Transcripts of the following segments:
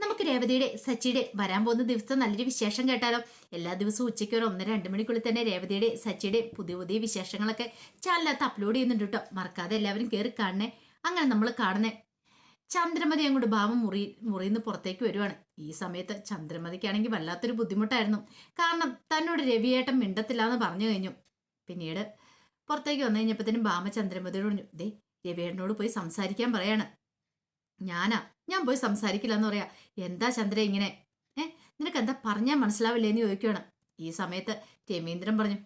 നമുക്ക് രേവതിയുടെ സച്ചിയുടെ വരാൻ പോകുന്ന ദിവസം നല്ലൊരു വിശേഷം കേട്ടാലോ? എല്ലാ ദിവസവും ഉച്ചയ്ക്ക് ഒരു ഒന്നര രണ്ട് മണിക്കുള്ളിൽ തന്നെ രേവതിയുടെ സച്ചിയുടെ പുതിയ പുതിയ വിശേഷങ്ങളൊക്കെ ചാനലിനകത്ത് അപ്ലോഡ് ചെയ്യുന്നുണ്ട് കേട്ടോ. മറക്കാതെ എല്ലാവരും കയറി കാണണേ. അങ്ങനെ നമ്മൾ കാണുന്നേ. ചന്ദ്രമതി അങ്ങോട്ട് ഭാവം മുറി മുറിയിൽ നിന്ന് പുറത്തേക്ക് വരുവാണ്. ഈ സമയത്ത് ചന്ദ്രമതിക്കാണെങ്കിൽ വല്ലാത്തൊരു ബുദ്ധിമുട്ടായിരുന്നു. കാരണം തന്നോട് രവിയേട്ടൻ മിണ്ടത്തില്ല എന്ന് പറഞ്ഞു കഴിഞ്ഞു. പിന്നീട് പുറത്തേക്ക് വന്നു കഴിഞ്ഞപ്പോഴത്തേനും ഭാമ ചന്ദ്രമതിയോട് പറഞ്ഞു ദേ രവിയേട്ടനോട് പോയി സംസാരിക്കാൻ പറയാണ്. ഞാനാ. ഞാൻ പോയി സംസാരിക്കില്ല എന്ന് പറയാ. എന്താ ചന്ദ്ര ഇങ്ങനെ? ഏ നിനക്ക് എന്താ പറഞ്ഞാൽ മനസ്സിലാവില്ലേ എന്ന് ചോദിക്കുകയാണ് ഈ സമയത്ത് രമീന്ദ്രൻ പറഞ്ഞു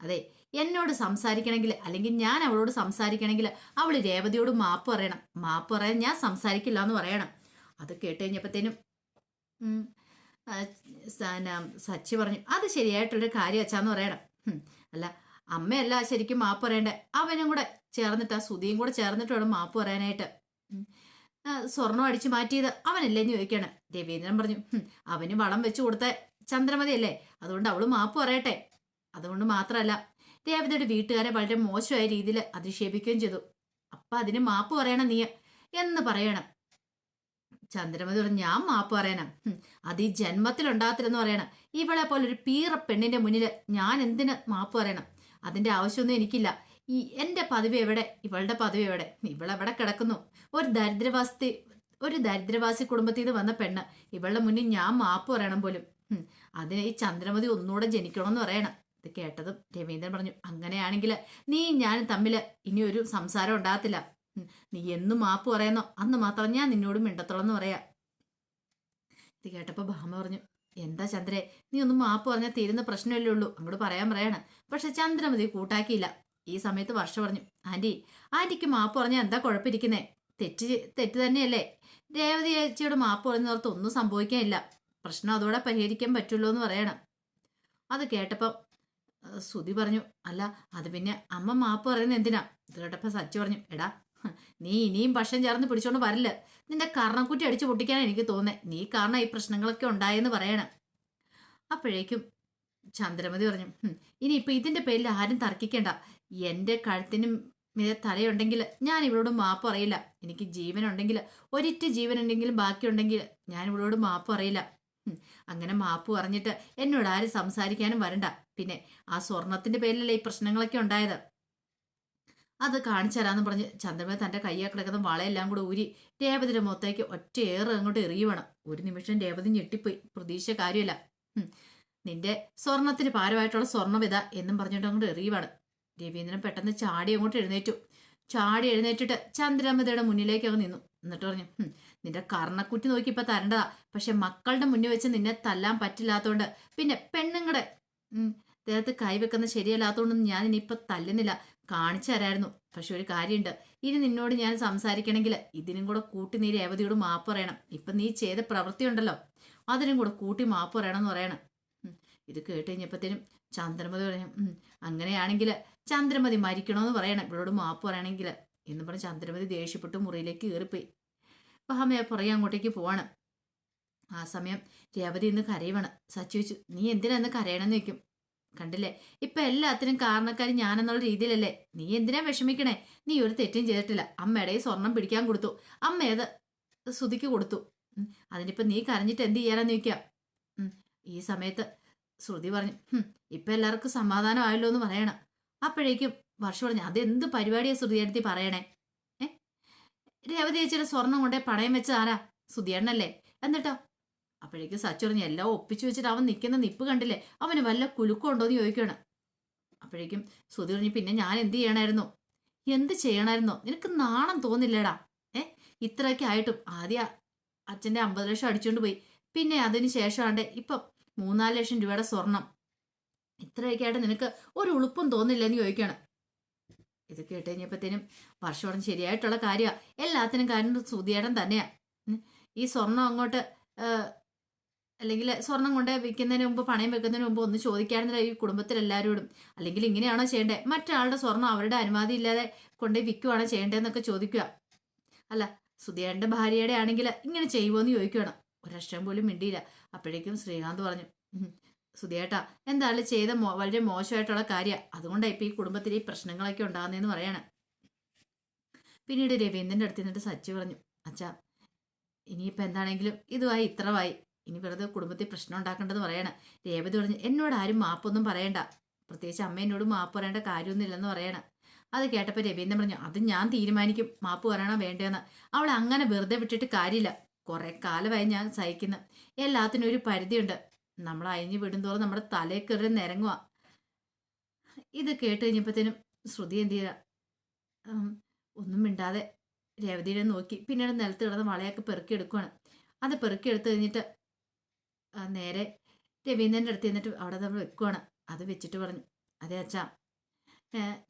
അതെ എന്നോട് സംസാരിക്കണമെങ്കിൽ അല്ലെങ്കിൽ ഞാൻ അവളോട് സംസാരിക്കണമെങ്കിൽ അവൾ രേവതിയോട് മാപ്പ് പറയണം. മാപ്പ് പറയാൻ ഞാൻ സംസാരിക്കില്ല എന്ന് പറയണം. അത് കേട്ട് കഴിഞ്ഞപ്പോഴത്തേനും സച്ചി പറഞ്ഞു അത് ശരിയായിട്ടുള്ളൊരു കാര്യം അച്ഛാന്ന് പറയണം. അല്ല അമ്മയല്ല ശരിക്കും മാപ്പ് പറയണ്ടേ? അവനും കൂടെ ചേർന്നിട്ട് ആ സുതിയും കൂടെ ചേർന്നിട്ട് വേണം മാപ്പ് പറയാനായിട്ട്. സ്വർണം അടിച്ചു മാറ്റിയത് അവനല്ലേ എന്ന് ചോദിക്കാണ് രവീന്ദ്രൻ പറഞ്ഞു അവന് വളം വെച്ചു കൊടുത്ത ചന്ദ്രമതി അല്ലേ അതുകൊണ്ട് അവൾ മാപ്പ് പറയട്ടെ. അതുകൊണ്ട് മാത്രമല്ല രേവതിയുടെ വീട്ടുകാരെ വളരെ മോശമായ രീതിയിൽ അധിക്ഷേപിക്കുകയും ചെയ്തു. അപ്പൊ അതിന് മാപ്പ് പറയണം നീ എന്ന് പറയണം. ചന്ദ്രമതി പറഞ്ഞു ഞാൻ മാപ്പ് പറയണം. അത് ഈ ജന്മത്തിലുണ്ടാകത്തില്ലെന്ന് പറയണം. ഇവളെ പോലെ ഒരു പീറ പെണ്ണിന്റെ മുന്നിൽ ഞാൻ എന്തിന് മാപ്പ് പറയണം? അതിന്റെ ആവശ്യമൊന്നും എനിക്കില്ല. ഈ എന്റെ പദവി എവിടെ? ഇവളുടെ പദവി എവിടെ? ഇവളെവിടെ കിടക്കുന്നു. ഒരു ദരിദ്രവാസി ഒരു ദരിദ്രവാസി കുടുംബത്തിൽ നിന്ന് വന്ന പെണ്ണ്. ഇവളുടെ മുന്നിൽ ഞാൻ മാപ്പ് പറയണം പോലും. അതിന് ഈ ചന്ദ്രമതി ഒന്നുകൂടെ ജനിക്കണമെന്ന് പറയണം. ഇത് കേട്ടതും രവീന്ദ്രൻ പറഞ്ഞു അങ്ങനെയാണെങ്കിൽ നീ ഞാൻ തമ്മിൽ ഇനി ഒരു സംസാരം ഉണ്ടാകത്തില്ല. നീ എന്നും മാപ്പ് പറയുന്നോ? അന്ന് മാത്രം ഞാൻ നിന്നോട് മിണ്ടത്തോളം എന്ന് പറയാ. ഇത് കേട്ടപ്പോൾ ഭാമ പറഞ്ഞു എന്താ ചന്ദ്രേ? നീ ഒന്നും മാപ്പ് പറഞ്ഞാൽ തീരുന്ന പ്രശ്നമല്ലേ ഉള്ളൂ. അങ്ങോട്ട് പറയാൻ പറയാണ്. പക്ഷെ ചന്ദ്രമതി കൂട്ടാക്കിയില്ല. ഈ സമയത്ത് വർഷ പറഞ്ഞു ആന്റി ആന്റിക്ക് മാപ്പ് പറഞ്ഞാൽ എന്താ കുഴപ്പമിരിക്കുന്നേ? തെറ്റ് തെറ്റ് തന്നെയല്ലേ? രേവതി ചേച്ചിയോട് മാപ്പ് പറഞ്ഞോർത്ത് ഒന്നും സംഭവിക്കാനില്ല. പ്രശ്നം അതോടെ പരിഹരിക്കാൻ പറ്റുള്ളൂ എന്ന് പറയണം. അത് കേട്ടപ്പം സുതി പറഞ്ഞു അല്ല അത് പിന്നെ അമ്മ മാപ്പ് പറയുന്നത് എന്തിനാ? ഇത് കേട്ടപ്പോ സച്ചി പറഞ്ഞു എടാ നീ ഇനിയും ഭക്ഷണം ചേർന്ന് പിടിച്ചോണ്ട് വരില്ല. നിന്റെ കർണക്കുറ്റി അടിച്ചു പൊട്ടിക്കാൻ എനിക്ക് തോന്നേ. നീ കാരണം ഈ പ്രശ്നങ്ങളൊക്കെ ഉണ്ടായെന്ന് പറയണം. അപ്പോഴേക്കും ചന്ദ്രമതി പറഞ്ഞു ഇനി ഇനിയിപ്പൊ ഇതിന്റെ പേരിൽ ആരും തർക്കിക്കണ്ട. എന്റെ കഴുത്തിന് മീതെ തലയുണ്ടെങ്കിൽ ഞാൻ ഇവളോട് മാപ്പ് അറിയില്ല എനിക്ക് ജീവനുണ്ടെങ്കിൽ ഒരിറ്റ് ജീവനുണ്ടെങ്കിലും ബാക്കിയുണ്ടെങ്കിൽ ഞാൻ ഇവളോട് മാപ്പ് അറിയില്ല അങ്ങനെ മാപ്പ് പറഞ്ഞിട്ട് എന്നോട് ആരും സംസാരിക്കാനും വരണ്ട. പിന്നെ ആ സ്വർണത്തിന്റെ പേരിലല്ലേ ഈ പ്രശ്നങ്ങളൊക്കെ ഉണ്ടായത്? അത് കാണിച്ചു തരാന്ന് പറഞ്ഞ് ചന്ദ്രമേ തന്റെ കയ്യെ കിടക്കുന്ന വളയെല്ലാം കൂടെ ഊരി രേവതിയുടെ മുഖത്തേക്ക് ഒറ്റ ഏറ് അങ്ങോട്ട് വേണം ഒരു നിമിഷം രേവതി ഞെട്ടിപ്പോയി. പ്രതീക്ഷ കാര്യമല്ല. നിന്റെ സ്വർണത്തിന് പാരമായിട്ടുള്ള സ്വർണവിത എന്നും പറഞ്ഞിട്ട് അങ്ങോട്ട് എറിയുവാണ്. രവീന്ദ്രൻ പെട്ടെന്ന് ചാടി അങ്ങോട്ട് എഴുന്നേറ്റു. ചാടി എഴുന്നേറ്റിട്ട് ചന്ദ്രമതയുടെ മുന്നിലേക്ക് അങ്ങ് നിന്നു. എന്നിട്ട് പറഞ്ഞു നിന്റെ കർണക്കുറ്റി നോക്കി ഇപ്പൊ തരേണ്ടതാ. പക്ഷെ മക്കളുടെ മുന്നിൽ വെച്ച് നിന്നെ തല്ലാൻ പറ്റില്ലാത്തതുകൊണ്ട് പിന്നെ പെണ്ണുങ്ങളുടെ ദേഹത്ത് കൈവെക്കുന്ന ശരിയല്ലാത്തതുകൊണ്ടൊന്നും ഞാൻ ഇനിയിപ്പൊ തല്ലുന്നില്ല. കാണിച്ചു തരായിരുന്നു. പക്ഷെ ഒരു കാര്യമുണ്ട് ഇനി നിന്നോട് ഞാൻ സംസാരിക്കണമെങ്കിൽ ഇതിനും കൂടെ കൂട്ടി നീ രേവതിയോട് മാപ്പ് പറയണം. ഇപ്പൊ നീ ചെയ്ത പ്രവൃത്തി ഉണ്ടല്ലോ അതിനും കൂടെ കൂട്ടി മാപ്പ് പറയണം. എന്ന് പറയണം ഇത് കേട്ട് കഴിഞ്ഞപ്പോഴത്തേനും ചന്ദ്രമതി പറയും "ഉം, അങ്ങനെയാണെങ്കിൽ ചന്ദ്രമതി മരിക്കണമെന്ന് പറയണം. ഇവളോട് മാപ്പ് പറയണമെങ്കിൽ എന്ന് പറഞ്ഞ് ചന്ദ്രമതി ദേഷ്യപ്പെട്ട് മുറിയിലേക്ക് കയറിപ്പോയി. ഭാമയെ പുറകെ അങ്ങോട്ടേക്ക് പോവാണ്. ആ സമയം രേവതി ഇന്ന് കരയുവാണ്. സച്ചു വെച്ചു നീ എന്തിനാ ഇന്ന് കരയണമെന്ന് വെക്കും കണ്ടില്ലേ ഇപ്പൊ എല്ലാത്തിനും കാരണക്കാരി ഞാനെന്നുള്ള രീതിയിലല്ലേ. നീ എന്തിനാ വിഷമിക്കണേ? നീ ഒരു തെറ്റും ചെയ്തിട്ടില്ല. അമ്മയുടെ സ്വർണം പിടിക്കാൻ കൊടുത്തു. അമ്മ ഏത് സുതിക്ക് കൊടുത്തു. അതിനിപ്പോ നീ കരഞ്ഞിട്ട് എന്ത് ചെയ്യാനാന്ന് ചോദിക്കാം. ഈ സമയത്ത് ശ്രുതി പറഞ്ഞു "ഹും, ഇപ്പൊ എല്ലാവർക്കും സമാധാനമായല്ലോ എന്ന് പറയണം. അപ്പോഴേക്കും വർഷം പറഞ്ഞു അതെന്ത് പരിപാടിയാ ശ്രുതി എടുത്തി പറയണേ? ഏ? രേവതി ചേച്ചിയുടെ സ്വർണം കൊണ്ടേ പണയം വെച്ച ആരാ? സുധിയണ്ണല്ലേ എന്നിട്ടോ? അപ്പോഴേക്കും സച്ചു പറഞ്ഞു എല്ലാം ഒപ്പിച്ചു വെച്ചിട്ട് അവൻ നിൽക്കുന്ന നിപ്പ് കണ്ടില്ലേ? അവന് വല്ല കുലുക്കം ഉണ്ടോ എന്ന് ചോദിക്കണം അപ്പോഴേക്കും സുധി പറഞ്ഞു പിന്നെ ഞാൻ എന്ത് ചെയ്യണമായിരുന്നു എന്ത് ചെയ്യണമായിരുന്നോ നിനക്ക് നാണം തോന്നില്ലേടാ. ഏ? ഇത്രയൊക്കെ ആയിട്ടും ആദ്യ അച്ഛന്റെ അമ്പത് ലക്ഷം അടിച്ചുകൊണ്ട് പോയി. പിന്നെ അതിന് ശേഷമാണ്ട് ഇപ്പം മൂന്നാൽ ലക്ഷം രൂപയുടെ സ്വർണം. ഇത്രയൊക്കെ ആയിട്ട് നിനക്ക് ഒരു ഉളുപ്പും തോന്നില്ലെന്ന് ചോദിക്കുകയാണ് ഇത് കേട്ട് കഴിഞ്ഞപ്പോഴത്തേനും വർഷം ശരിയായിട്ടുള്ള കാര്യമാണ് എല്ലാത്തിനും കാര്യം സുതിയേടം തന്നെയാ. ഈ സ്വർണം അങ്ങോട്ട് അല്ലെങ്കിൽ സ്വർണം കൊണ്ട് വിൽക്കുന്നതിന് മുമ്പ് പണയം വെക്കുന്നതിന് മുമ്പ് ഒന്ന് ചോദിക്കാറുന്നില്ല ഈ കുടുംബത്തിലെല്ലാവരോടും അല്ലെങ്കിൽ ഇങ്ങനെയാണോ ചെയ്യേണ്ടത് മറ്റാളുടെ സ്വർണം അവരുടെ അനുമതി ഇല്ലാതെ കൊണ്ടുപോയി വിൽക്കുവാണോ ചെയ്യേണ്ടതെന്നൊക്കെ ചോദിക്കുക അല്ല സുധിയേടന്റെ ഭാര്യയുടെ ആണെങ്കിൽ ഇങ്ങനെ ചെയ്യുമോ എന്ന് ചോദിക്കുകയാണ് ഒരക്ഷരം പോലും മിണ്ടിയില്ല. അപ്പോഴേക്കും ശ്രീകാന്ത് പറഞ്ഞു "ഉം, സുധിയേട്ടാ എന്തായാലും ചെയ്ത വളരെ മോശമായിട്ടുള്ള കാര്യമാണ് അതുകൊണ്ടാണ് ഇപ്പൊ ഈ കുടുംബത്തിൽ ഈ പ്രശ്നങ്ങളൊക്കെ ഉണ്ടാകുന്നതെന്ന് പറയാണ്. പിന്നീട് രവീന്ദ്രന്റെ അടുത്ത് നിന്നിട്ട് സച്ചി പറഞ്ഞു അച്ഛാ ഇനിയിപ്പോൾ എന്താണെങ്കിലും ഇതുമായി ഇത്രവായി ഇനി വെറുതെ കുടുംബത്തിൽ പ്രശ്നം ഉണ്ടാക്കേണ്ടത് പറയണം. രേവതി പറഞ്ഞു എന്നോട് ആരും മാപ്പൊന്നും പറയണ്ട. പ്രത്യേകിച്ച് അമ്മ എന്നോട് മാപ്പ് പറയേണ്ട കാര്യമൊന്നുമില്ലെന്ന് പറയണം. അത് കേട്ടപ്പോൾ രവീന്ദ്രൻ പറഞ്ഞു അത് ഞാൻ തീരുമാനിക്കും. മാപ്പ് പറയണോ വേണ്ടതെന്ന് അവൾ അങ്ങനെ വെറുതെ വിട്ടിട്ട് കാര്യമില്ല. കുറെ കാലമായി ഞാൻ സഹിക്കുന്നു. എല്ലാത്തിനും ഒരു പരിധിയുണ്ട്. നമ്മൾ അയഞ്ഞു വിടുന്തോറും നമ്മുടെ തലയിൽ കയറി നിരങ്ങുക ഇത് കേട്ട് കഴിഞ്ഞപ്പോഴത്തേനും ശ്രുതി എന്ത് ചെയ്ത? ഒന്നും മിണ്ടാതെ രേവതിയുടെ നോക്കി. പിന്നീട് നിലത്ത് കിടന്ന് വളയൊക്കെ പെറുക്കിയെടുക്കുവാണ് അത് പെറുക്കിയെടുത്ത് കഴിഞ്ഞിട്ട് നേരെ രവീന്ദ്രന്റെ അടുത്ത് നിന്നിട്ട് അവിടെ നമ്മൾ വെക്കുവാണ്. അത് വെച്ചിട്ട് പറഞ്ഞു അതെ അച്ഛാ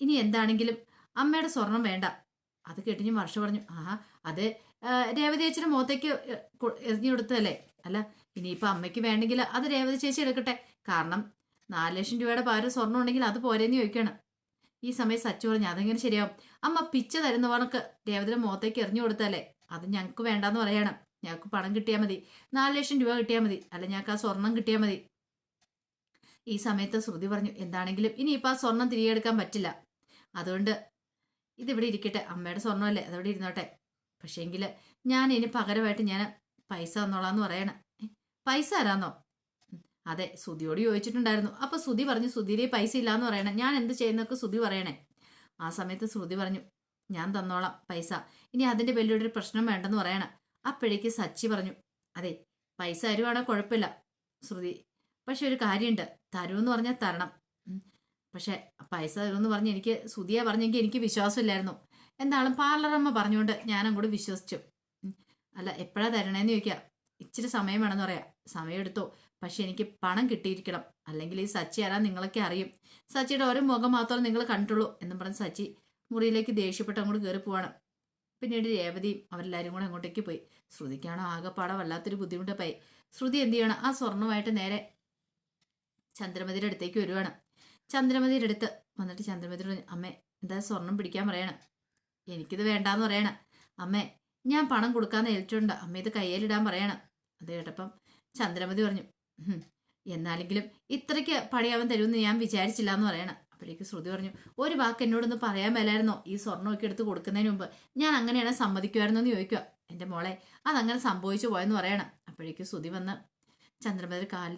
ഇനി എന്താണെങ്കിലും അമ്മയുടെ സ്വർണം വേണ്ട. അത് കേട്ടിഞ്ഞ് വർഷ പറഞ്ഞു ആ അത് രേവതി ചേച്ചിയുടെ മുഖത്തേക്ക് എറിഞ്ഞു കൊടുത്തതല്ലേ? അല്ല ഇനിയിപ്പോൾ അമ്മയ്ക്ക് വേണമെങ്കിൽ അത് രേവതി ചേച്ചി എടുക്കട്ടെ. കാരണം നാല് ലക്ഷം രൂപയുടെ പകരം സ്വർണം ഉണ്ടെങ്കിൽ അത് പോരെന്ന് ചോദിക്കണം. ഈ സമയം സച്ചു പറഞ്ഞു അതെങ്ങനെ ശരിയാവും? അമ്മ പിച്ച തരുന്ന കണക്ക് രേവതിയുടെ മുഖത്തേക്ക് എറിഞ്ഞു കൊടുത്തല്ലേ അത് ഞങ്ങൾക്ക് വേണ്ടാന്ന് പറയണം. ഞങ്ങൾക്ക് പണം കിട്ടിയാൽ മതി. നാല് ലക്ഷം രൂപ കിട്ടിയാൽ മതി. അല്ല ഞങ്ങൾക്ക് ആ സ്വർണം കിട്ടിയാൽ മതി. ഈ സമയത്ത് ശ്രുതി പറഞ്ഞു എന്താണെങ്കിലും ഇനിയിപ്പോൾ ആ സ്വർണം തിരികെ എടുക്കാൻ പറ്റില്ല. അതുകൊണ്ട് ഇതിവിടെ ഇരിക്കട്ടെ. അമ്മയുടെ സ്വർണമല്ലേ? അതവിടെ ഇരുന്നോട്ടെ. പക്ഷേങ്കിൽ ഞാൻ ഇനി പകരമായിട്ട് ഞാൻ പൈസ തന്നോളാന്ന് പറയണം. പൈസ തരാന്നോ? അതെ സുതിയോട് ചോദിച്ചിട്ടുണ്ടായിരുന്നു. അപ്പൊ സുതി പറഞ്ഞു സുതിയിലെ പൈസ ഇല്ലാന്ന് പറയണേ. ഞാൻ എന്ത് ചെയ്യുന്നൊക്കെ സുതി പറയണേ. ആ സമയത്ത് ശ്രുതി പറഞ്ഞു ഞാൻ തന്നോളാം പൈസ. ഇനി അതിന്റെ വലിയൊരു പ്രശ്നം വേണ്ടെന്ന് പറയണം. അപ്പോഴേക്ക് സച്ചി പറഞ്ഞു അതെ പൈസ തരുവാണെങ്കിൽ കുഴപ്പമില്ല ശ്രുതി പക്ഷെ ഒരു കാര്യമുണ്ട് തരുമെന്ന് പറഞ്ഞാൽ തരണം. പക്ഷെ പൈസ തരുമെന്ന് പറഞ്ഞ് എനിക്ക് സുതിയെ പറഞ്ഞെങ്കിൽ എനിക്ക് വിശ്വാസമില്ലായിരുന്നു. എന്താളും പാർലറമ്മ പറഞ്ഞുകൊണ്ട് ഞാൻ അങ്ങോട്ട് വിശ്വസിച്ചു അല്ല എപ്പോഴാ തരണേന്ന് ചോദിക്കുക ഇച്ചിരി സമയം വേണമെന്ന് പറയാം. സമയം എടുത്തോ. പക്ഷെ എനിക്ക് പണം കിട്ടിയിരിക്കണം. അല്ലെങ്കിൽ ഈ സച്ചി ആരാ നിങ്ങളൊക്കെ അറിയും. സച്ചിയുടെ ഒരു മുഖം മാത്രമേ നിങ്ങൾ കണ്ടുള്ളൂ എന്നും പറഞ്ഞ് സച്ചി മുറിയിലേക്ക് ദേഷ്യപ്പെട്ട് അങ്ങോട്ട് കയറി പോവാണ്. പിന്നീട് രേവതിയും അവരെല്ലാവരും കൂടെ അങ്ങോട്ടേക്ക് പോയി. ശ്രുതിക്കാണോ ആകെപ്പാടെ വല്ലാത്തൊരു ബുദ്ധിമുട്ടായി ശ്രുതി എന്ത് ചെയ്യണം? ആ സ്വർണമായിട്ട് നേരെ ചന്ദ്രമതിയുടെ അടുത്തേക്ക് വരുവാണ്. ചന്ദ്രമതിയുടെ അടുത്ത് വന്നിട്ട് ചന്ദ്രമതി പറഞ്ഞു അമ്മേ എന്താ സ്വർണം പിടിക്കാൻ പറയണം? എനിക്കിത് വേണ്ടാന്ന് പറയണം. അമ്മേ ഞാൻ പണം കൊടുക്കാന്ന് ഏൽച്ചിട്ടുണ്ട് അമ്മ ഇത് കയ്യിലിടാൻ പറയണം. അത് കേട്ടപ്പം ചന്ദ്രമതി പറഞ്ഞു എന്നാലെങ്കിലും ഇത്രയ്ക്ക് പണിയാവാൻ തരുമെന്ന് ഞാൻ വിചാരിച്ചില്ല എന്ന് പറയണം. അപ്പോഴേക്ക് ശ്രുതി പറഞ്ഞു ഒരു വാക്ക് എന്നോടൊന്ന് പറയാൻ മേലായിരുന്നോ? ഈ സ്വർണമൊക്കെ എടുത്ത് കൊടുക്കുന്നതിന് മുമ്പ് ഞാൻ അങ്ങനെയാണ് സമ്മതിക്കുമായിരുന്നോ എന്ന് ചോദിക്കുക എന്റെ മോളെ അതങ്ങനെ സംഭവിച്ചു പോയെന്ന് പറയണം. അപ്പോഴേക്ക് ശ്രുതി വന്ന് ചന്ദ്രമതി കാൽ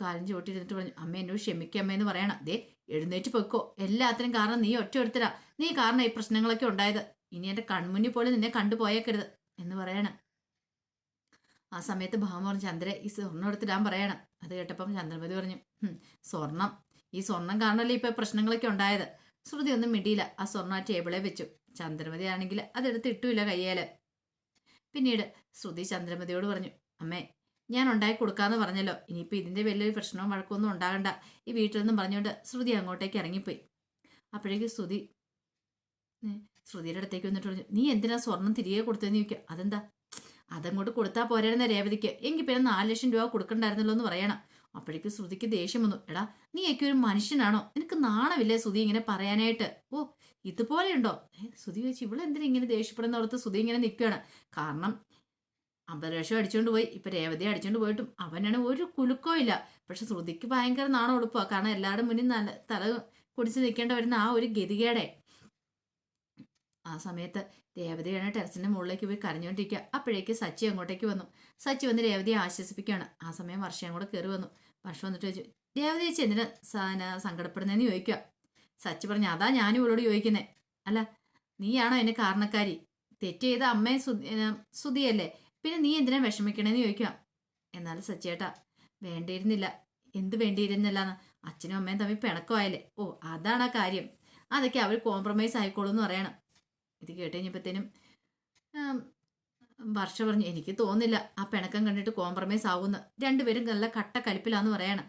കാലിൻ ചോട്ടിരുന്നിട്ട് പറഞ്ഞു അമ്മ എന്നോട് ക്ഷമിക്കമ്മ എന്ന് പറയണം. ദേ എഴുന്നേറ്റ് പൊയ്ക്കോ. എല്ലാത്തിനും കാരണം നീ ഒറ്റ എടുത്തരാ നീ കാരണം ഈ പ്രശ്നങ്ങളൊക്കെ ഉണ്ടായത്. ഇനി എന്റെ കൺമുന്നിൽ പോലെ നിന്നെ കണ്ടുപോയേക്കരുത് എന്ന് പറയണം. ആ സമയത്ത് ഭാമ പറഞ്ഞു ചന്ദ്ര ഈ സ്വർണം എടുത്തിടാൻ പറയണം. അത് കേട്ടപ്പം ചന്ദ്രമതി പറഞ്ഞു "ഹും, സ്വർണം ഈ സ്വർണം കാരണമല്ലേ ഇപ്പൊ പ്രശ്നങ്ങളൊക്കെ ഉണ്ടായത്? ശ്രുതി ഒന്നും മിടിയില്ല ആ സ്വർണം ആ ടേബിളെ വെച്ചു. ചന്ദ്രമതി ആണെങ്കിൽ അതെടുത്ത് ഇട്ടുമില്ല കയ്യേൽ. പിന്നീട് ശ്രുതി ചന്ദ്രമതിയോട് പറഞ്ഞു അമ്മേ ഞാൻ ഉണ്ടാക്കി കൊടുക്കാന്ന് പറഞ്ഞല്ലോ. ഇനിയിപ്പോൾ ഇതിന്റെ വലിയൊരു പ്രശ്നവും വഴക്കൊന്നും ഉണ്ടാകണ്ട. ഈ വീട്ടിൽ നിന്നും പറഞ്ഞുകൊണ്ട് ശ്രുതി അങ്ങോട്ടേക്ക് ഇറങ്ങിപ്പോയി. അപ്പോഴേക്ക് ശ്രുതി ശ്രുതിയുടെ അടുത്തേക്ക് വന്നിട്ട് പറഞ്ഞു നീ എന്തിനാ സ്വർണം തിരികെ കൊടുത്തതെന്ന് ചോദിക്കുക? അതെന്താ? അതങ്ങോട്ട് കൊടുത്താൽ പോരായിരുന്ന രേവതിക്ക്. എങ്കിൽ പിന്നെ നാല് ലക്ഷം രൂപ കൊടുക്കണ്ടായിരുന്നല്ലോ എന്ന് പറയണം. അപ്പോഴേക്ക് ശ്രുതിക്ക് ദേഷ്യം വന്നു. എടാ നീ എനിക്ക് ഒരു മനുഷ്യനാണോ? എനിക്ക് നാണമില്ലേ ശ്രുതി ഇങ്ങനെ പറയാനായിട്ട്? ഓ ഇതുപോലെയുണ്ടോ? ഏഹ് ശ്രുതി ചോദിച്ചു ഇവളെന്തിനാ ഇങ്ങനെ ദേഷ്യപ്പെടുന്ന ഓർത്ത് ശ്രുതി ഇങ്ങനെ നിൽക്കുകയാണ് കാരണം അമ്പത് ലക്ഷം അടിച്ചുകൊണ്ട് പോയി. ഇപ്പൊ രേവതി അടിച്ചുകൊണ്ട് പോയിട്ടും അവനാണ് ഒരു കുലുക്കോ ഇല്ല. പക്ഷെ ശ്രുതിക്ക് ഭയങ്കര നാണം ഉടുപ്പാ. കാരണം എല്ലാവരുടെ മുന്നിൽ നല്ല തല കുടിച്ച് നിൽക്കേണ്ട വരുന്ന ആ ഒരു ഗതികേടെ. ആ സമയത്ത് രേവതിയാണ് ടെറസിന്റെ മുകളിലേക്ക് പോയി കരഞ്ഞുകൊണ്ടിരിക്കുക അപ്പോഴേക്ക് സച്ചി അങ്ങോട്ടേക്ക് വന്നു. സച്ചി വന്ന് രേവതിയെ ആശ്വസിപ്പിക്കുകയാണ്. ആ സമയം വർഷയും കൂടെ കയറി വന്നു. വർഷം വന്നിട്ട് ചോദിച്ചു രേവതി ചേച്ചി എന്തിനാ സങ്കടപ്പെടുന്നതെന്ന് ചോദിക്കുക സച്ചി പറഞ്ഞു അതാ ഞാനും ഇവളോട് ചോദിക്കുന്നേ. അല്ല നീയാണോ എന്നെ കാരണക്കാരി? തെറ്റ് ചെയ്ത അമ്മയും സുതിയല്ലേ പിന്നെ നീ എന്തിനാ വിഷമിക്കണേന്ന് ചോദിക്കാം എന്നാലും സച്ചേട്ടാ വേണ്ടിയിരുന്നില്ല. എന്ത് വേണ്ടിയിരുന്നില്ല എന്ന് അച്ഛനും അമ്മയും തമ്മിൽ പിണക്കമായല്ലേ? ഓ അതാണ് ആ കാര്യം. അതൊക്കെ അവർ കോംപ്രമൈസ് ആയിക്കോളൂ എന്ന് പറയണം. ഇത് കേട്ട് കഴിഞ്ഞപ്പോഴത്തേനും വർഷ പറഞ്ഞു എനിക്ക് തോന്നില്ല ആ പിണക്കം കണ്ടിട്ട് കോംപ്രമൈസ് ആവുമെന്ന്. രണ്ടുപേരും നല്ല കട്ട കലിപ്പിലാന്ന് പറയണം.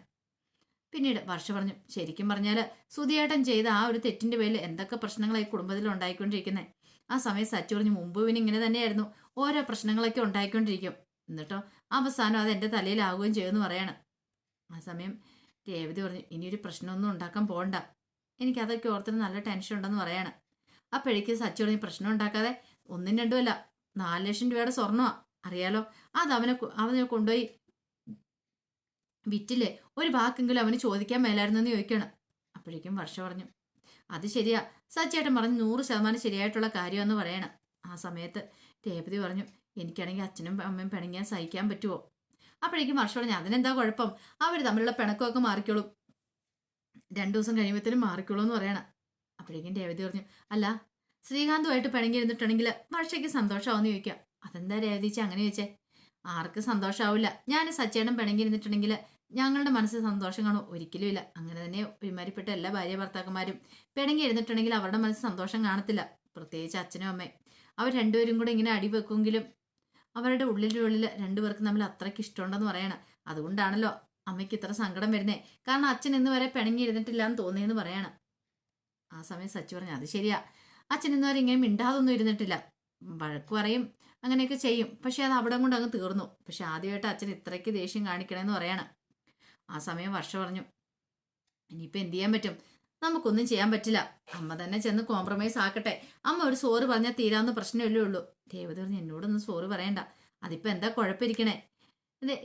പിന്നീട് വർഷ പറഞ്ഞു ശരിക്കും പറഞ്ഞാൽ സുധിയേട്ടൻ ചെയ്ത ആ ഒരു തെറ്റിന്റെ പേരിൽ എന്തൊക്കെ പ്രശ്നങ്ങളായി കുടുംബത്തിൽ ഉണ്ടായിക്കൊണ്ടിരിക്കുന്നത് ആ സമയം സച്ചു മുമ്പ് പിന്നെ ഇങ്ങനെ തന്നെയായിരുന്നു. ഓരോ പ്രശ്നങ്ങളൊക്കെ ഉണ്ടായിക്കൊണ്ടിരിക്കും. എന്നിട്ടോ അവസാനം അത് എന്റെ തലയിലാവുകയും ചെയ്യുമെന്ന് പറയാണ്. ആ സമയം രേവതി പറഞ്ഞു ഇനിയൊരു പ്രശ്നമൊന്നും ഉണ്ടാക്കാൻ പോകണ്ട. എനിക്ക് അതൊക്കെ ഓർത്തിട്ട് നല്ല ടെൻഷൻ ഉണ്ടെന്ന് പറയാണ്. അപ്പോഴേക്ക് സച്ചു പറഞ്ഞ് പ്രശ്നം ഉണ്ടാക്കാതെ ഒന്നും രണ്ടുമല്ല നാല് ലക്ഷം രൂപയുടെ സ്വർണമാ അറിയാലോ അത് അവനെ അവനെ കൊണ്ടുപോയി വിറ്റില്ലേ? ഒരു വാക്കെങ്കിലും അവന് ചോദിക്കാൻ മേലായിരുന്നു എന്ന് ചോദിക്കണം അപ്പോഴേക്കും വർഷ പറഞ്ഞു അത് ശരിയാ. സച്ചേട്ടൻ പറഞ്ഞു നൂറ് ശതമാനം ശരിയായിട്ടുള്ള കാര്യമെന്ന് പറയണം. ആ സമയത്ത് രേവതി പറഞ്ഞു എനിക്കാണെങ്കിൽ അച്ഛനും അമ്മയും പിണങ്ങിയാൽ സഹിക്കാൻ പറ്റുമോ അപ്പോഴേക്കും വർഷം പറഞ്ഞു അതിനെന്താ കുഴപ്പം? അവർ തമ്മിലുള്ള പിണക്കമൊക്കെ മാറിക്കോളും. രണ്ടു ദിവസം കഴിയുമ്പോഴത്തേനും മാറിക്കോളൂ എന്ന് പറയണം. അപ്പോഴേക്കും രേവതി പറഞ്ഞു അല്ല ശ്രീകാന്തുമായിട്ട് പിണങ്ങി ഇരുന്നിട്ടുണ്ടെങ്കിൽ വർഷയ്ക്ക് സന്തോഷമാവെന്ന് ചോദിക്കാം. അതെന്താ രേവതിച്ച് അങ്ങനെ ചോദിച്ചേ? ആർക്ക് സന്തോഷമാവില്ല ഞാൻ സച്ചേടം പിണങ്ങി ഇരുന്നിട്ടുണ്ടെങ്കിൽ ഞങ്ങളുടെ മനസ്സിൽ കാണും. ഒരിക്കലും ഇല്ല. അങ്ങനെ തന്നെ ഒരുമാരിപ്പെട്ട എല്ലാ ഭാര്യ ഭർത്താക്കന്മാരും പെടങ്ങി ഇരുന്നിട്ടുണ്ടെങ്കിൽ അവരുടെ മനസ്സിൽ സന്തോഷം കാണത്തില്ല. പ്രത്യേകിച്ച് അച്ഛനും അമ്മയും. അവർ രണ്ടുപേരും കൂടെ ഇങ്ങനെ അടി വെക്കുമെങ്കിലും അവരുടെ ഉള്ളിന്റെ ഉള്ളിൽ രണ്ടുപേർക്കും തമ്മിൽ അത്രയ്ക്ക് ഇഷ്ടമുണ്ടെന്ന് പറയണം. അതുകൊണ്ടാണല്ലോ അമ്മയ്ക്ക് ഇത്ര സങ്കടം വരുന്നേ. കാരണം അച്ഛൻ ഇന്ന് വരെ പിണങ്ങി ഇരുന്നിട്ടില്ല എന്ന് തോന്നിയെന്ന് പറയണം. ആ സമയം സച്ചി പറഞ്ഞു അത് ശരിയാ. അച്ഛൻ ഇന്ന് വരെ ഇങ്ങനെ മിണ്ടാതൊന്നും ഇരുന്നിട്ടില്ല. വഴക്ക് പറയും അങ്ങനെയൊക്കെ ചെയ്യും. പക്ഷെ അത് അവിടെ കൊണ്ട് അങ്ങ് തീർന്നു. പക്ഷെ ആദ്യമായിട്ട് അച്ഛൻ ഇത്രയ്ക്ക് ദേഷ്യം കാണിക്കണമെന്ന് പറയണം. ആ സമയം വർഷ പറഞ്ഞു. ഇനിയിപ്പോൾ എന്ത് ചെയ്യാൻ പറ്റും? നമുക്കൊന്നും ചെയ്യാൻ പറ്റില്ല. അമ്മ തന്നെ ചെന്ന് കോംപ്രമൈസ് ആക്കട്ടെ. അമ്മ ഒരു സോറ് പറഞ്ഞാൽ തീരാവുന്ന പ്രശ്നമല്ലേ ഉള്ളൂ. രേവതി പറഞ്ഞു എന്നോടൊന്നും സോറ് പറയണ്ട. അതിപ്പോൾ എന്താ കുഴപ്പമിരിക്കണേ?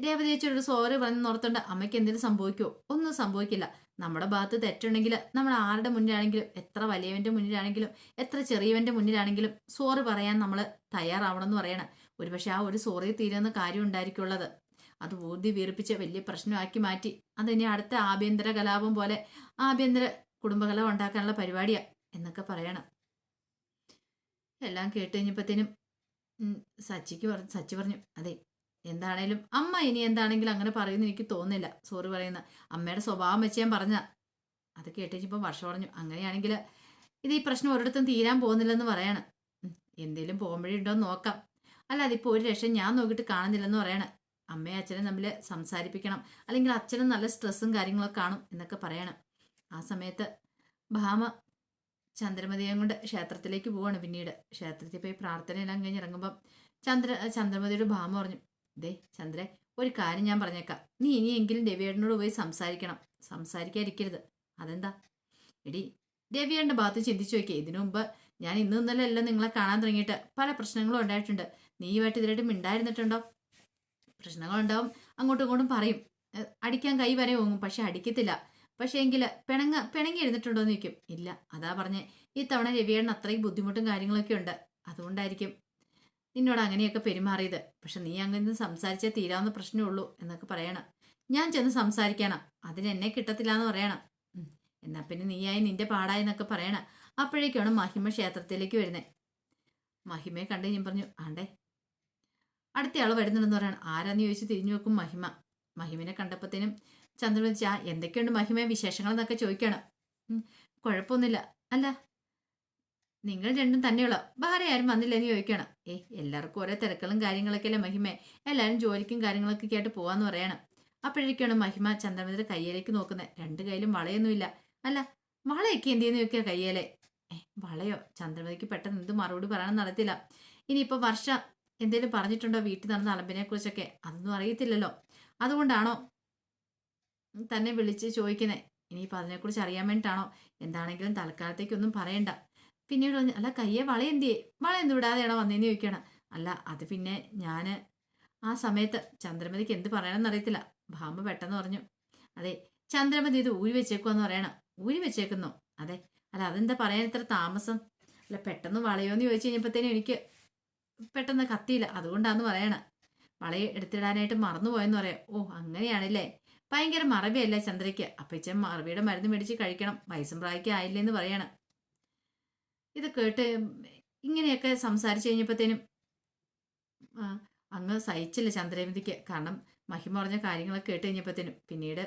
രേവതി ചേച്ചിയോട് സോറി പറഞ്ഞ് നോർത്തുണ്ട്. അമ്മയ്ക്ക് എന്തെങ്കിലും സംഭവിക്കുമോ ഒന്നും സംഭവിക്കില്ല. നമ്മുടെ ഭാഗത്ത് തെറ്റുണ്ടെങ്കിൽ നമ്മൾ ആരുടെ മുന്നിലാണെങ്കിലും എത്ര വലിയവന്റെ മുന്നിലാണെങ്കിലും എത്ര ചെറിയവന്റെ മുന്നിലാണെങ്കിലും സോറി പറയാൻ നമ്മൾ തയ്യാറാവണം എന്ന് പറയണം. ഒരുപക്ഷെ ആ ഒരു സോറി തീരുന്ന കാര്യം ഉണ്ടായിരിക്കുള്ളത് അത് ഊതി വീർപ്പിച്ച് വലിയ പ്രശ്നമാക്കി മാറ്റി. അതിനി അടുത്ത ആഭ്യന്തര കലാപം പോലെ ആഭ്യന്തര കുടുംബകലം ഉണ്ടാക്കാനുള്ള പരിപാടിയാ എന്നൊക്കെ പറയണം. എല്ലാം കേട്ട് കഴിഞ്ഞപ്പോഴത്തേനും സച്ചിക്ക് പറഞ്ഞു സച്ചി പറഞ്ഞു അതെ എന്താണേലും അമ്മ ഇനി എന്താണെങ്കിലും അങ്ങനെ പറയുന്ന എനിക്ക് തോന്നില്ല സോറി പറയുന്ന അമ്മയുടെ സ്വഭാവം വെച്ച് ഞാൻ പറഞ്ഞ അത് കേട്ടിപ്പോൾ വർഷം പറഞ്ഞു അങ്ങനെയാണെങ്കിൽ ഇത് ഈ പ്രശ്നം ഒരിടത്തും തീരാൻ പോകുന്നില്ലെന്ന് പറയാണ്. എന്തേലും പോകുമ്പോഴുണ്ടോ ഉണ്ടോ നോക്കാം. അല്ല അതിപ്പോൾ ഒരു രക്ഷ ഞാൻ നോക്കിയിട്ട് കാണുന്നില്ലെന്ന് പറയണം. അമ്മയും അച്ഛനും തമ്മിൽ സംസാരിപ്പിക്കണം. അല്ലെങ്കിൽ അച്ഛനും നല്ല സ്ട്രെസ്സും കാര്യങ്ങളൊക്കെ കാണും എന്നൊക്കെ പറയണം. ആ സമയത്ത് ഭാമ ചന്ദ്രമതിയും കൊണ്ട് ക്ഷേത്രത്തിലേക്ക് പോവാണ് പിന്നീട്. ക്ഷേത്രത്തിൽ പോയി പ്രാർത്ഥനയെല്ലാം കഴിഞ്ഞ് ഇറങ്ങുമ്പം ചന്ദ്ര ചന്ദ്രമതിയുടെ ഭാമ പറഞ്ഞു ദേ ചന്ദ്രേ ഒരു കാര്യം ഞാൻ പറഞ്ഞേക്കാം. നീ ഇനിയെങ്കിലും രവിയേട്ടനോട് പോയി സംസാരിക്കണം. സംസാരിക്കാതിരിക്കരുത്. അതെന്താ? എടി രവിയേട്ടന്റെ ഭാഗത്ത് ചിന്തിച്ചു നോക്കിയേ. ഇതിനു മുമ്പ് ഞാൻ ഇന്നും ഇന്നലെ എല്ലാം നിങ്ങളെ കാണാൻ തുടങ്ങിയിട്ട് പല പ്രശ്നങ്ങളും ഉണ്ടായിട്ടുണ്ട്. നീയുമായിട്ട് ഇതിലായിട്ട് മിണ്ടായിരുന്നിട്ടുണ്ടോ പ്രശ്നങ്ങളുണ്ടാവും. അങ്ങോട്ടും ഇങ്ങോട്ടും പറയും. അടിക്കാൻ കൈ വരെ ഓങ്ങും. പക്ഷെ അടിക്കത്തില്ല. പക്ഷേ എങ്കിൽ പിണങ്ങ പിണങ്ങി എഴുന്നിട്ടുണ്ടോ എന്ന് ചോദിക്കും. ഇല്ല അതാ പറഞ്ഞ്. ഈ തവണ രവിയേട്ടൻ അത്രയും ബുദ്ധിമുട്ടും കാര്യങ്ങളൊക്കെ ഉണ്ട്. അതുകൊണ്ടായിരിക്കും നിന്നോട് അങ്ങനെയൊക്കെ പെരുമാറിയത്. പക്ഷെ നീ അങ്ങനെ സംസാരിച്ചേ തീരാവുന്ന പ്രശ്നമേ ഉള്ളൂ എന്നൊക്കെ പറയണം. ഞാൻ ചെന്ന് സംസാരിക്കണം. അതിന് എന്നെ കിട്ടത്തില്ല എന്ന് പറയണം. എന്നാ പിന്നെ നീയായി നിന്റെ പാടായി എന്നൊക്കെ പറയണം. അപ്പോഴേക്കാണ് മഹിമ ക്ഷേത്രത്തിലേക്ക് വരുന്നത് മഹിമയെ കണ്ടു ഞാൻ പറഞ്ഞു ആണ്ടേ അടുത്തയാൾ വരുന്നുണ്ടെന്ന് പറയാൻ ആരാന്ന് ചോദിച്ച് തിരിഞ്ഞു നോക്കും മഹിമ. മഹിമിനെ കണ്ടപ്പത്തേനും ചന്ദ്രൻ ആ എന്തൊക്കെയുണ്ട് മഹിമ? വിശേഷങ്ങൾ എന്നൊക്കെ ചോദിക്കണം കുഴപ്പമൊന്നുമില്ല. അല്ല നിങ്ങൾ രണ്ടും തന്നെയുള്ള? വേറെ ആരും വന്നില്ല എന്ന് ചോദിക്കണം. ഏ എല്ലാവർക്കും ഓരോ തിരക്കുകളും കാര്യങ്ങളൊക്കെ അല്ലേ മഹിമ? എല്ലാവരും ജോലിക്കും കാര്യങ്ങളൊക്കെ ആയിട്ട് പോവാന്ന് പറയണം. അപ്പോഴേക്കാണ് മഹിമ ചന്ദ്രമതിയുടെ കയ്യിലേക്ക് നോക്കുന്നത്. രണ്ട് കയ്യിലും വളയൊന്നുമില്ല. അല്ല വളയൊക്കെ എന്തെന്ന് ചോദിക്കുക കയ്യേലെ? വളയോ? ചന്ദ്രമതിക്ക് പെട്ടെന്ന് എന്ത് മറുപടി പറയണം നടത്തില്ല ഇനിയിപ്പോൾ വർഷ എന്തേലും പറഞ്ഞിട്ടുണ്ടോ വീട്ടിൽ നടന്ന അലമ്പിനെ കുറിച്ചൊക്കെ അതൊന്നും അറിയത്തില്ലല്ലോ. അതുകൊണ്ടാണോ തന്നെ വിളിച്ച് ചോദിക്കുന്നത് ഇനിയിപ്പോൾ അതിനെക്കുറിച്ച് അറിയാൻ വേണ്ടിയിട്ടാണോ? എന്താണെങ്കിലും തൽക്കാലത്തേക്കൊന്നും പറയണ്ട. പിന്നീട് പറഞ്ഞു അല്ല കയ്യെ വള എന്തിയേ? വള എന്ത് വിടാതെയാണോ വന്നേന്ന് ചോദിക്കണം? അല്ല അത് പിന്നെ ഞാൻ ആ സമയത്ത് ചന്ദ്രമതിക്ക് എന്ത് പറയണമെന്ന് അറിയത്തില്ല. ഭാമ പെട്ടെന്ന് പറഞ്ഞു അതെ ചന്ദ്രമതി ഇത് ഊരി വെച്ചേക്കുമെന്ന് പറയണം. ഊരി വെച്ചേക്കുന്നോ? അതെ അല്ല അതെന്താ പറയാൻ ഇത്ര താമസം? അല്ല പെട്ടെന്ന് വളയോന്ന് ചോദിച്ചു കഴിഞ്ഞപ്പോഴത്തേനും എനിക്ക് പെട്ടെന്ന് കത്തിയില്ല. അതുകൊണ്ടാന്ന് പറയണ. വളയെ എടുത്തിടാനായിട്ട് മറന്നുപോയെന്ന് പറയാം. ഓ അങ്ങനെയാണല്ലേ? ഭയങ്കര മറവിയല്ലേ ചന്ദ്രയ്ക്ക്? അപ്പച്ചൻ മറവിയുടെ മരുന്ന് മേടിച്ച് കഴിക്കണം. വയസ്സും പ്രായക്ക് ആയില്ലേന്ന് പറയണം. ഇത് കേട്ട് ഇങ്ങനെയൊക്കെ സംസാരിച്ചു കഴിഞ്ഞപ്പോഴത്തേനും അങ്ങ് സഹിച്ചില്ല ചന്ദ്രമതിക്ക്. കാരണം മഹിമ പറഞ്ഞ കാര്യങ്ങളൊക്കെ കേട്ട് കഴിഞ്ഞപ്പോഴത്തേനും പിന്നീട്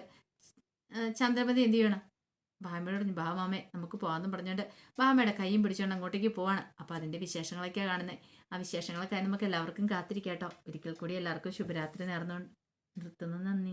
ചന്ദ്രമതി എന്ത് ചെയ്യണം? ഭാമയോട് പറഞ്ഞു ഭാമാമേ നമുക്ക് പോകാമെന്നും പറഞ്ഞുകൊണ്ട് ഭാമയുടെ കൈയും പിടിച്ചുകൊണ്ട് അങ്ങോട്ടേക്ക് പോവാണ്. അപ്പോൾ അതിന്റെ വിശേഷങ്ങളൊക്കെയാണ് കാണുന്നത് ആ വിശേഷങ്ങളൊക്കെ നമുക്ക് എല്ലാവർക്കും കാത്തിരിക്കാം കേട്ടോ. ഒരിക്കൽ കൂടി എല്ലാവർക്കും ശുഭരാത്രി നേർന്നു നിർത്തുന്നു. നന്ദി.